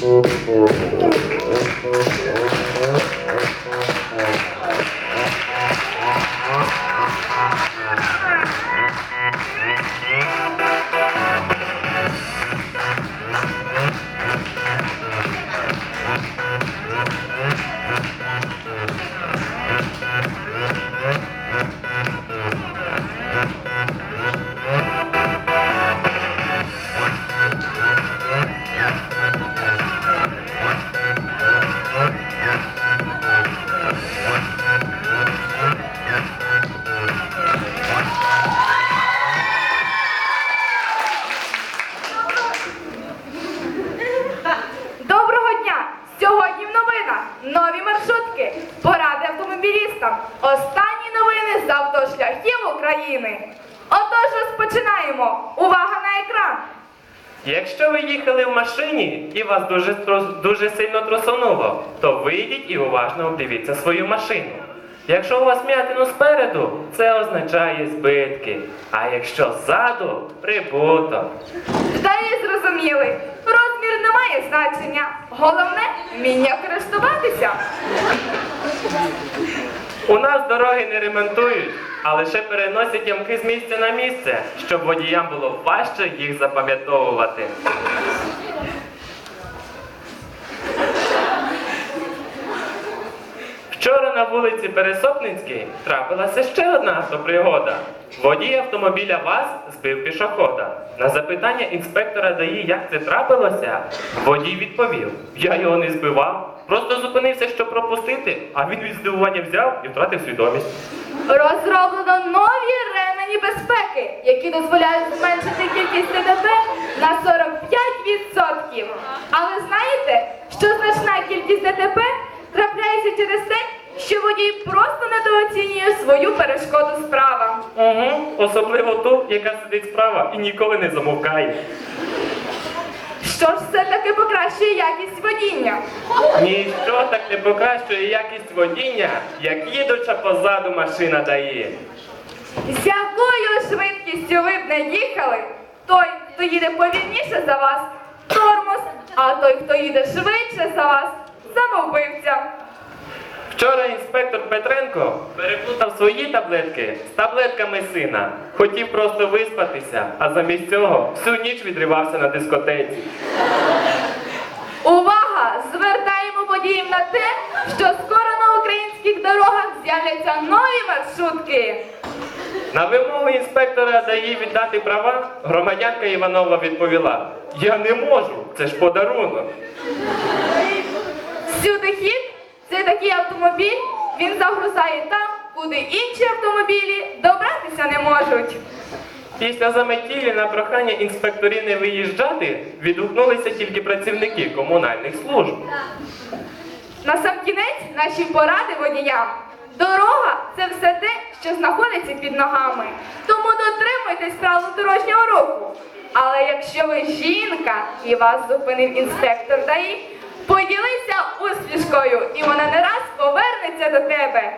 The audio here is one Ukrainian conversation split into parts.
Thank you. З автошляхів України. Отож розпочинаємо. Увага на екран! Якщо ви їхали в машині і вас дуже, дуже сильно трусонуло, то вийдіть і уважно обдивіться свою машину. Якщо у вас м'ятину спереду, це означає збитки. А якщо ззаду прибуток. Далі зрозуміли, розмір не має значення. Головне вміння користуватися. У нас дороги не ремонтують, а лише переносять ямки з місця на місце, щоб водіям було важче їх запам'ятовувати. На вулиці Пересопницькій трапилася ще одна автопригода. Водій автомобіля ВАЗ збив пішохода. На запитання інспектора ДАІ, як це трапилося, водій відповів: Я його не збивав, просто зупинився, щоб пропустити, а він від здивування взяв і втратив свідомість. Розроблено нові ремені безпеки, які дозволяють зменшити кількість ДТП на 45%. Але знаєте, що значна кількість ДТП трапляється через те, що водій просто недооцінює свою перешкоду справа. Угу, особливо ту, яка сидить справа і ніколи не замовкає. Що ж все-таки покращує якість водіння? Ніщо так не покращує якість водіння, як їдуча позаду машина дає. З якою швидкістю ви б не їхали, той, хто їде повільніше за вас, тормоз, а той, хто їде швидше за вас, самовбивця. Вчора інспектор Петренко переплутав свої таблетки з таблетками сина. Хотів просто виспатися, а замість цього всю ніч відривався на дискотеці. Увага! Звертаємо водіїв на те, що скоро на українських дорогах з'являться нові маршрутки. На вимогу інспектора ДАІ віддати права, громадянка Іванова відповіла: Я не можу, це ж подарунок. Сюди хід це такий автомобіль, він загрузає там, куди інші автомобілі добратися не можуть. Після заметілі на прохання інспекторів не виїжджати відгукнулися тільки працівники комунальних служб. На сам кінець наші поради водіям. Дорога це все те, що знаходиться під ногами. Тому дотримуйтесь правил дорожнього руху. Але якщо ви жінка і вас зупинив інспектор ДАІ, поділися усмішкою, і вона не раз повернеться до тебе.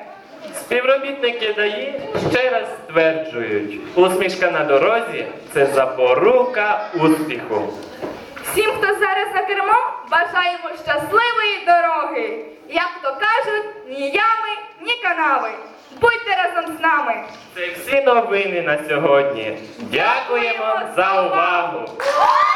Співробітники ДАІ ще раз стверджують, усмішка на дорозі це запорука успіху. Всім, хто зараз за кермом, бажаємо щасливої дороги. Як то кажуть, ні ями, ні канави. Будьте разом з нами. Це всі новини на сьогодні. Дякуємо за увагу! увагу!